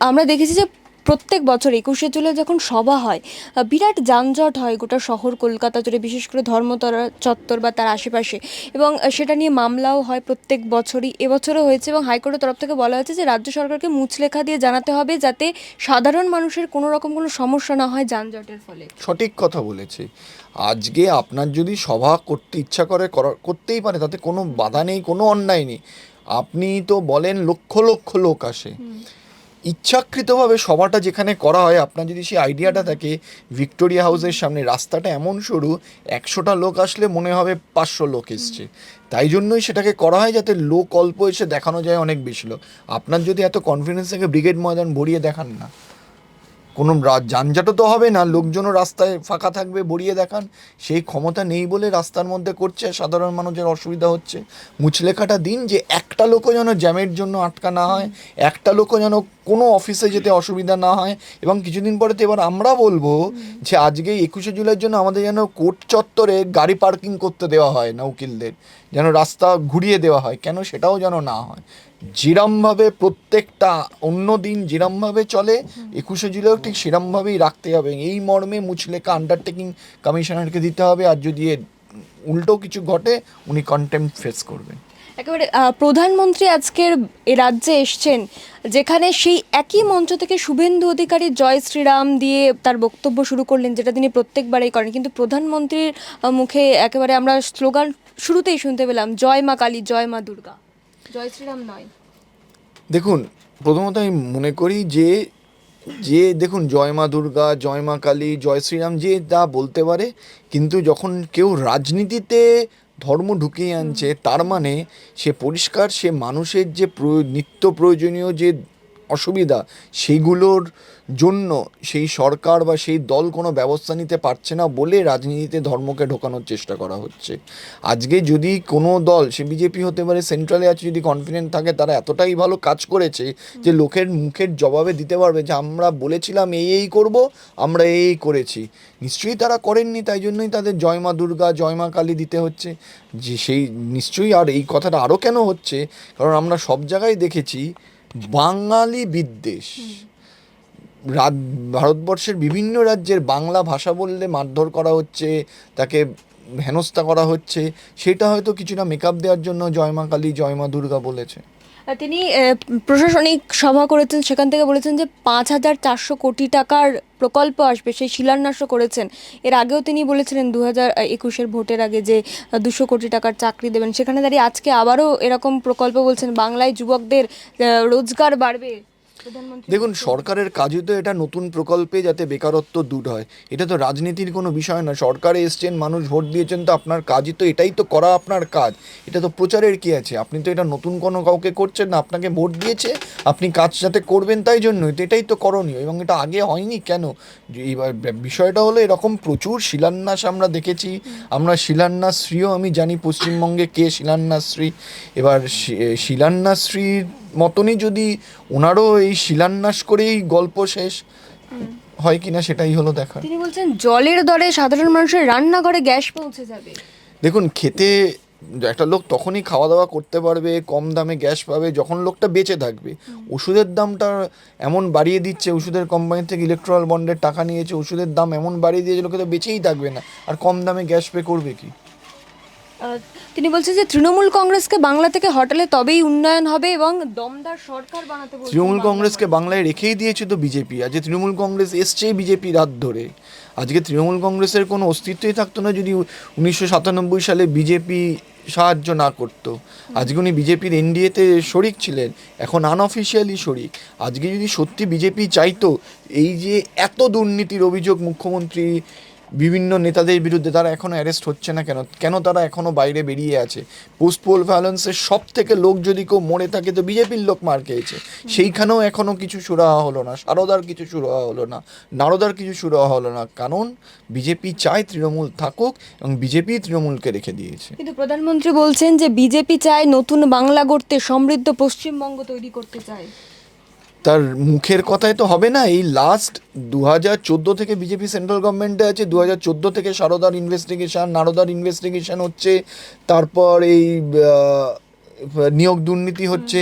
আমরা দেখেছি যে প্রত্যেক বছর একুশে জুলাই যখন সভা হয় বিরাট যানজট হয় গোটা শহর কলকাতা জুড়ে বিশেষ করে ধর্মতলা চত্বর বা তার আশেপাশে। এবং সেটা নিয়ে মামলাও হয় প্রত্যেক বছরই। এবছরও হয়েছে এবং হাইকোর্টের তরফ থেকে বলা হয়েছে যে রাজ্য সরকারকে মুচলেখা দিয়ে জানাতে হবে যাতে সাধারণ মানুষের কোনো রকম কোনো সমস্যা না হয় যানজটের ফলে। সঠিক কথা বলেছে। আজকে আপনার যদি সভা করতে ইচ্ছা করে করা করতেই পারে তাতে কোনো বাধা নেই কোনো অন্যায় নেই। আপনি তো বলেন লক্ষ লক্ষ লোক আসে। ইচ্ছাকৃতভাবে সভাটা যেখানে করা হয়, আপনার যদি সেই আইডিয়াটা থাকে ভিক্টোরিয়া হাউসের সামনে রাস্তাটা এমন সরু, একশোটা লোক আসলে মনে হবে পাঁচশো লোক এসছে। তাই জন্যই সেটাকে করা হয় যাতে লোক অল্প এসে দেখানো যায় অনেক বেশি লোক। আপনার যদি এত কনফিডেন্স থাকে ব্রিগেড ময়দান ভরিয়ে দেখান না। কোনো যানজটও তো হবে না, লোকজনও রাস্তায় ফাঁকা থাকবে, বড়িয়ে দেখান। সেই ক্ষমতা নেই বলে রাস্তার মধ্যে করছে, সাধারণ মানুষের অসুবিধা হচ্ছে। মুচলেখাটা দিন যে একটা লোকও যেন জ্যামের জন্য আটকা না হয়, একটা লোকও যেন কোনো অফিসে যেতে অসুবিধা না হয় এবং কিছুদিন পরে তো এবার আমরা বলব যে আজকে একুশে জুলাইয়ের জন্য আমাদের যেন কোর্ট চত্বরে গাড়ি পার্কিং করতে দেওয়া হয় না উকিলদের যেন রাস্তা ঘুরিয়ে দেওয়া হয়, কেন সেটাও যেন না হয়। যেরমভাবে প্রত্যেকটা অন্য দিন যেরমভাবে চলে, একুশে জুলাইও ঠিক সেরমভাবেই রাখতে হবে। এই মর্মে মুচলেখা আন্ডারটেকিং কমিশনারকে দিতে হবে, আর যদি এর উল্টো কিছু ঘটে, উনি কন্টেম্প ফেস করবেন। একেবারে প্রধানমন্ত্রী আজকের এ রাজ্যে এসছেন, যেখানে সেই একই মঞ্চ থেকে শুভেন্দু অধিকারী জয় শ্রীরাম দিয়ে তার বক্তব্য শুরু করলেন, যেটা তিনি প্রত্যেকবারেই করেন। কিন্তু প্রধানমন্ত্রীর মুখে একেবারে আমরা স্লোগান শুরুতেই শুনতে পেলাম, জয় মা কালী, জয় মা দুর্গা। জয় শ্রীরাম নয়। দেখুন প্রথমত আমি মনে করি যে যে দেখুন জয় মা দুর্গা জয় মা কালী জয় শ্রীরাম যে তা বলতে পারে কিন্তু যখন কেউ রাজনীতিতে ধর্ম ঢুকিয়ে আনছে তার মানে সে পরিষ্কার সে মানুষের যে নিত্য প্রয়োজনীয় যে অসুবিধা, সেইগুলোর জন্য সেই সরকার বা সেই দল কোনো ব্যবস্থা নিতে পারছে না বলে রাজনীতিতে ধর্মকে ঢোকানোর চেষ্টা করা হচ্ছে। আজকে যদি কোনো দল, সে বিজেপি হতে পারে, সেন্ট্রালে আছে, যদি কনফিডেন্ট থাকে, তারা এতটাই ভালো কাজ করেছে যে লোকের মুখের জবাবে দিতে পারবে যে আমরা বলেছিলাম এই এই করব, আমরা এই করেছি। নিশ্চয়ই তারা করেননি, তাই জন্যই তাদের জয় মা দুর্গা, জয় মা কালী দিতে হচ্ছে। যে সেই, নিশ্চয়ই আর এই কথাটা আরও কেন হচ্ছে? কারণ আমরা সব জায়গায় দেখেছি বাঙালি বিদ্বেষ। ভারতবর্ষের বিভিন্ন রাজ্যের বাংলা ভাষা বললে মারধর করা হচ্ছে, তাকে হেনস্থা করা হচ্ছে, সেটা হয়তো কিছুটা মেকআপ দেওয়ার জন্য জয়মা কালী জয়মা দুর্গা বলেছে। তিনি প্রশাসনিক সভা করেছেন, সেখান থেকে বলেছেন যে পাঁচ হাজার চারশো কোটি টাকার প্রকল্প আসবে, সেই শিলান্যাসও করেছেন। এর আগেও তিনি বলেছিলেন দু হাজার একুশের ভোটের আগে যে দুশো কোটি টাকার চাকরি দেবেন। সেখানে দাঁড়িয়ে আজকে আবারও এরকম প্রকল্প বলছেন, বাংলায় যুবকদের রোজগার বাড়বে। দেখুন সরকারের কাজই তো এটা নতুন প্রকল্পে যাতে বেকারত্ব দূর হয়। এটা তো রাজনীতির কোনো বিষয় না সরকারে এসছেন মানুষ ভোট দিয়েছেন তো আপনার কাজই তো এটাই তো করা আপনার কাজ। এটা তো প্রচারের কি আছে? আপনি তো এটা নতুন কোনো কাউকে করছেন না আপনাকে ভোট দিয়েছে আপনি কাজ যাতে করবেন তাই জন্যই তো এটাই তো করণীয়। এবং এটা আগে হয়নি কেন? যে এবার বিষয়টা হলো এরকম প্রচুর শিলান্যাস আমরা দেখেছি। আমরা শিলান্যাসশ্রীও আমি জানি পশ্চিমবঙ্গে কে শিলান্যাসশ্রী। এবার শিলান্যাসশ্রীর মতনই যদি ওনারও এই শিলান্যাস করেই গল্প শেষ হয় কিনা সেটাই হলো দেখা। তিনি বলছেন জলের দরে সাধারণ মানুষের রান্নাঘরে গ্যাস পৌঁছে যাবে। দেখুন খেতে একটা লোক তখনই খাওয়া দাওয়া করতে পারবে কম দামে গ্যাস পাবে যখন লোকটা বেঁচে থাকবে। ওষুধের দামটা এমন বাড়িয়ে দিচ্ছে ওষুধের কোম্পানি থেকে ইলেকট্রাল বন্ডের টাকা নিয়েছে ওষুধের দাম এমন বাড়িয়ে দিয়েছে লোকে তো বেঁচেই থাকবে না। আর কম দামে গ্যাস পে করবে কি? তিনি বলছেন যে তৃণমূল কংগ্রেসকে বাংলা থেকে হটালে তবেই উন্নয়ন হবে এবং দমদার সরকার বানাতে তৃণমূল কংগ্রেসকে বাংলায় রেখেই দিয়েছে তো বিজেপি। আজকে তৃণমূল কংগ্রেস এসছেই বিজেপির হাত ধরে আজকে তৃণমূল কংগ্রেসের কোনো অস্তিত্বই থাকতো না যদি উনিশশো সাতানব্বই সালে বিজেপি সাহায্য না করতো। আজকে উনি বিজেপির এনডিএতে শরিক ছিলেন এখন আনঅফিসিয়ালি শরিক। আজকে যদি সত্যি বিজেপি চাইতো এই যে এত দুর্নীতির অভিযোগ মুখ্যমন্ত্রী বিভিন্ন নেতাদের বিরুদ্ধে তারা এখনও অ্যারেস্ট হচ্ছে না কেন? কেন তারা এখনও বাইরে বেরিয়ে আছে? পোস্ট পোল ভ্যালেন্সের সব থেকে লোক যদি কেউ মরে থাকে তো বিজেপির লোক মার খেয়েছে। সেইখানেও এখনও কিছু সুরাহা হলো না। সারদার কিছু সুরাহা হলো না। নারদার কিছু সুরাহা হলো না। কারণ বিজেপি চায় তৃণমূল থাকুক এবং বিজেপি তৃণমূলকে রেখে দিয়েছে। কিন্তু প্রধানমন্ত্রী বলছেন যে বিজেপি চায় নতুন বাংলা গড়তে সমৃদ্ধ পশ্চিমবঙ্গ তৈরি করতে চায়। তার মুখের কথায় তো হবে না এই লাস্ট দু হাজার চোদ্দ থেকে বিজেপি সেন্ট্রাল গভর্নমেন্টে আছে দু হাজার চোদ্দ থেকে সারদার ইনভেস্টিগেশন নারদার ইনভেস্টিগেশন হচ্ছে তারপর এই নিয়োগ দুর্নীতি হচ্ছে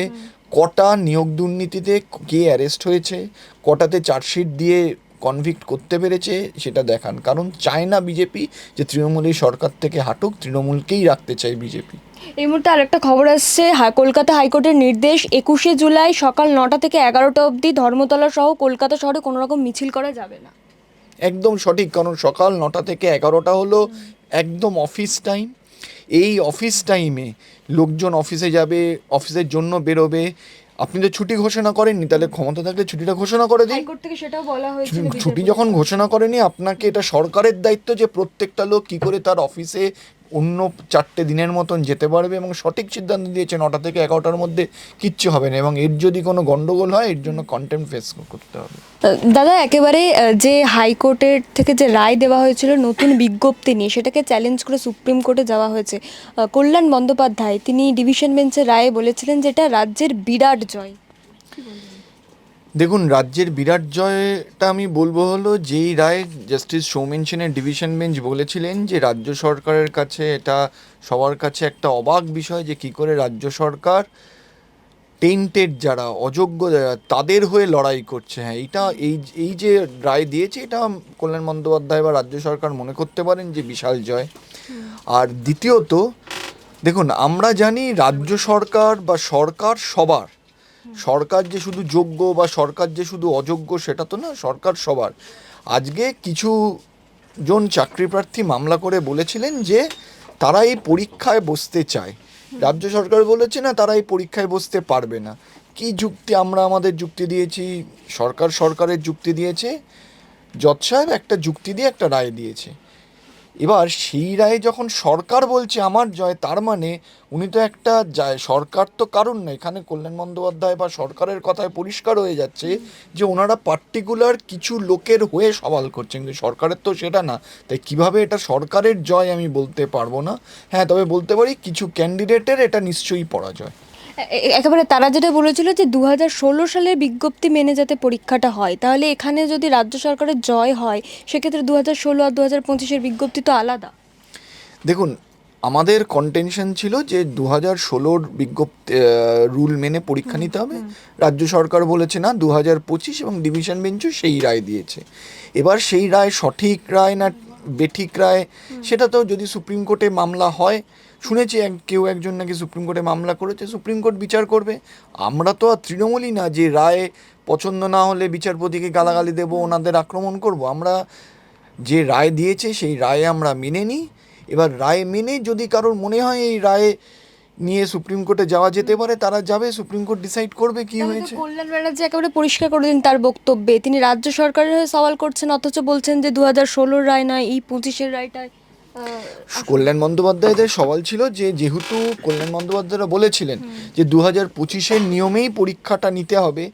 কটা নিয়োগ দুর্নীতিতে কে অ্যারেস্ট হয়েছে কটাতে চার্জশিট দিয়ে কনভিক্ট করতে পেরেছে সেটা দেখান। কারণ চায় না বিজেপি যে তৃণমূলের সরকার থেকে হাঁটুক তৃণমূলকেই রাখতে চায় বিজেপি এই মুহূর্তে আরেকটা খবর আসছে কলকাতা হাইকোর্টের নির্দেশ একুশে জুলাই সকাল নটা থেকে এগারোটা অবধি ধর্মতলা সহ কলকাতা শহরে কোনো রকম মিছিল করা যাবে না। একদম সঠিক কারণ সকাল নটা থেকে এগারোটা হলো একদম অফিস টাইম এই অফিস টাইমে লোকজন অফিসে যাবে অফিসের জন্য বেরোবে। আপনি তো ছুটি ঘোষণা করেননি তাহলে ক্ষমতা থাকলে ছুটিটা ঘোষণা করে দিন। হাইকোর্ট থেকে সেটাও বলা হয়েছিল ছুটি যখন ঘোষণা করেনি আপনাকে এটা সরকারের দায়িত্ব যে প্রত্যেকটা লোক কি করে তার অফিসে অন্য চারটে দিনের মতন যেতে পারবে এবং সঠিক সিদ্ধান্ত দিয়েছে নটা থেকে এগারোটার মধ্যে কিচ্ছু হবে না এবং এর যদি কোনো গন্ডগোল হয়, এর জন্য কন্টেন্ট ফেস করতে হবে। দাদা, একেবারে যে হাইকোর্টের থেকে যে রায় দেওয়া হয়েছিল নতুন বিজ্ঞপ্তি নিয়ে, সেটাকে চ্যালেঞ্জ করে সুপ্রিম কোর্টে যাওয়া হয়েছে। কল্যাণ বন্দ্যোপাধ্যায়, তিনি ডিভিশন বেঞ্চের রায়ে বলেছিলেন যেটা রাজ্যের বিরাট জয়। দেখুন রাজ্যের বিরাট জয়টা আমি বলব হলো যেই রায় জাস্টিস সৌমেন সেনের ডিভিশন বেঞ্চ বলেছিলেন যে রাজ্য সরকারের কাছে এটা সবার কাছে একটা অবাক বিষয় যে কি করে রাজ্য সরকার টেন্টেড যারা অযোগ্য যারা তাদের হয়ে লড়াই করছে। হ্যাঁ এইটা এই এই যে রায় দিয়েছে এটা কল্যাণ বন্দ্যোপাধ্যায় বা রাজ্য সরকার মনে করতে পারেন যে বিশাল জয়। আর দ্বিতীয়ত দেখুন আমরা জানি রাজ্য সরকার বা সরকার সবার সরকার যে শুধু যোগ্য বা সরকার যে শুধু অযোগ্য সেটা তো না সরকার সবার। আজকে কিছু জন চাকরি প্রার্থী মামলা করে বলেছিলেন যে তারা এই পরীক্ষায় বসতে চায়। রাজ্য সরকার বলেছে না তারা এই পরীক্ষায় বসতে পারবে না। কি যুক্তি আমরা আমাদের যুক্তি দিয়েছি? সরকার সরকারের যুক্তি দিয়েছে। জজ সাহেব একটা যুক্তি দিয়ে একটা রায় দিয়েছে। এবার সেই রায়ে যখন সরকার বলছে আমার জয়, তার মানে উনি তো একটা যায় সরকার তো কারণ না। এখানে কল্যাণ বন্দ্যোপাধ্যায় বা সরকারের কথায় পরিষ্কার হয়ে যাচ্ছে যে ওনারা পার্টিকুলার কিছু লোকের হয়ে সওয়াল করছেন। কিন্তু সরকারের তো সেটা না। তাই কীভাবে এটা সরকারের জয় আমি বলতে পারব না? হ্যাঁ তবে বলতে পারি কিছু ক্যান্ডিডেটের এটা নিশ্চয়ই পরাজয়। একেবারে তারা যেটা বলেছিল যে দু হাজার ষোলো সালের বিজ্ঞপ্তি মেনে যাতে পরীক্ষাটা হয় তাহলে এখানে যদি রাজ্য সরকারের জয় হয় সেক্ষেত্রে দু হাজার ষোলো আর দু হাজার পঁচিশের বিজ্ঞপ্তি তো আলাদা। দেখুন আমাদের কন্টেনশন ছিল যে দু হাজার ষোলোর বিজ্ঞপ্তি রুল মেনে পরীক্ষা নিতে হবে। রাজ্য সরকার বলেছে না দু হাজার পঁচিশ এবং ডিভিশন বেঞ্চও সেই রায় দিয়েছে। এবার সেই রায় সঠিক রায় না বেঠিক রায় সেটা তো যদি সুপ্রিম কোর্টে মামলা হয় শুনেছি এক কেউ একজন নাকি সুপ্রিম কোর্টে মামলা করেছে সুপ্রিম কোর্ট বিচার করবে। আমরা তো আর তৃণমূলই না যে রায় পছন্দ না হলে বিচারপতিকে গালাগালি দেবো ওনাদের আক্রমণ করব। আমরা যে রায় দিয়েছে সেই রায় আমরা মেনে নিই। এবার রায় মেনে যদি কারোর মনে হয় এই রায় নিয়ে সুপ্রিম কোর্টে যাওয়া যেতে পারে তারা যাবে সুপ্রিম কোর্ট ডিসাইড করবে কি হয়েছে। কল্যাণ ব্যানার্জি একেবারে পরিষ্কার করে দিন তার বক্তব্যে। তিনি রাজ্য সরকারের হয়ে সওয়াল করছেন অথচ বলছেন যে দু হাজার ষোলোর রায় নয় এই পঁচিশের রায়টাই আহ, কল্যাণ বন্দ্যোপাধ্যায়দের সওয়াল ছিল যে যেহেতু কল্যাণ বন্দ্যোপাধ্যায়রা বলেছিলেন যে দু হাজার পঁচিশের নিয়মেই পরীক্ষাটা নিতে হবে।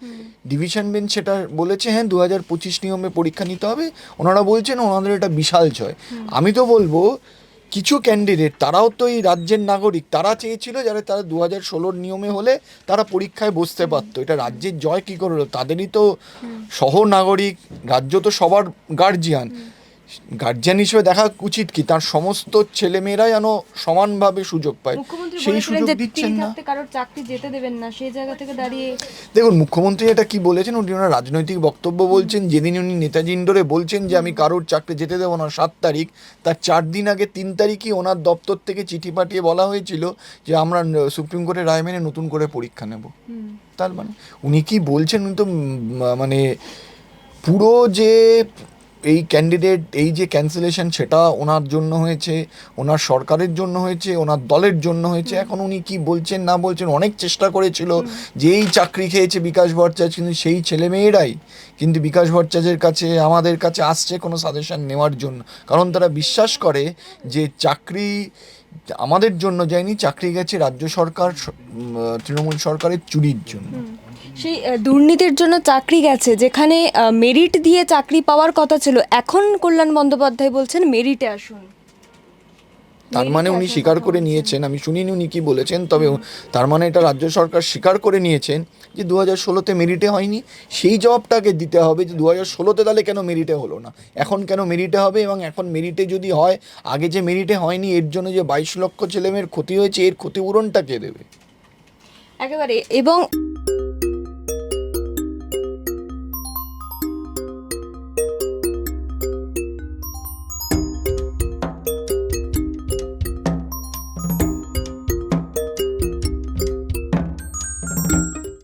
ডিভিশন বেঞ্চ সেটা বলেছে হ্যাঁ দু হাজার পঁচিশ নিয়মে পরীক্ষা নিতে হবে। ওনারা বলছেন ওনাদের এটা বিশাল জয়। আমি তো বলব কিছু ক্যান্ডিডেট তারাও তো এই রাজ্যের নাগরিক তারা চেয়েছিল যারা তারা দু হাজার ষোলোর নিয়মে হলে তারা পরীক্ষায় বসতে পারতো। এটা রাজ্যের জয় কী করে হলো? তাদেরই তো সহ নাগরিক রাজ্য তো সবার গার্জিয়ান গার্জিয়ান হিসেবে দেখা উচিত কি? তার সমস্ত ছেলেমেয়েরা যেন সমানভাবে সুযোগ পায়। সেই সুযোগ দিচ্ছেন না। কারোর চাকরি যেতে দেবেন না সেই জায়গা থেকে দাঁড়িয়ে দেখুন মুখ্যমন্ত্রী এটা কি বলেছেন? উনি ওনার রাজনৈতিক বক্তব্য বলছেন যেদিন উনি নেতাজি ইন্ডোরে বলছেন যে আমি কারোর চাকরি যেতে দেবো না সাত তারিখ। তার চার দিন আগে তিন তারিখই ওনার দপ্তর থেকে চিঠি পাঠিয়ে বলা হয়েছিল যে আমরা সুপ্রিম কোর্টের রায় মেনে নতুন করে পরীক্ষা নেব। তার মানে উনি কি বলছেন? উনি তো মানে পুরো যে এই ক্যান্ডিডেট এই যে ক্যান্সেলেশন সেটা ওনার জন্য হয়েছে ওনার সরকারের জন্য হয়েছে ওনার দলের জন্য হয়েছে। এখন উনি কি বলছেন না বলছেন অনেক চেষ্টা করেছিল। যে এই চাকরি খেয়েছে বিকাশ ভট্টাচার্য কিন্তু সেই ছেলেমেয়েরাই কিন্তু বিকাশ ভট্টাচার্যের কাছে আমাদের কাছে আসছে কোনো সাজেশন নেওয়ার জন্য। কারণ তারা বিশ্বাস করে যে চাকরি আমাদের জন্য যায়নি চাকরি গেছে রাজ্য সরকার তৃণমূল সরকারের চুরির জন্য। সেই দুর্নীতির জন্য চাকরি গেছে যেখানে মেরিট দিয়ে চাকরি পাওয়ার কথা ছিল এখন কল্যাণ বন্দ্যোপাধ্যায় বলছেন মেরিটে আসুন। তার মানে উনি স্বীকার করে নিয়েছেন আমি শুনিনি উনি কি বলেছেন তবে তার মানে এটা রাজ্য সরকার স্বীকার করে নিয়েছেন যে দু হাজার ষোলোতে মেরিটে হয়নি সেই জবাবটাকে দিতে হবে যে দু হাজার ষোলোতে তাহলে কেন মেরিটে হলো না? এখন কেন মেরিটে হবে এবং এখন মেরিটে যদি হয় আগে যে মেরিটে হয়নি এর জন্য যে বাইশ লক্ষ ছেলেমেয়ের ক্ষতি হয়েছে এর ক্ষতিপূরণটা কে দেবে? একেবারে এবং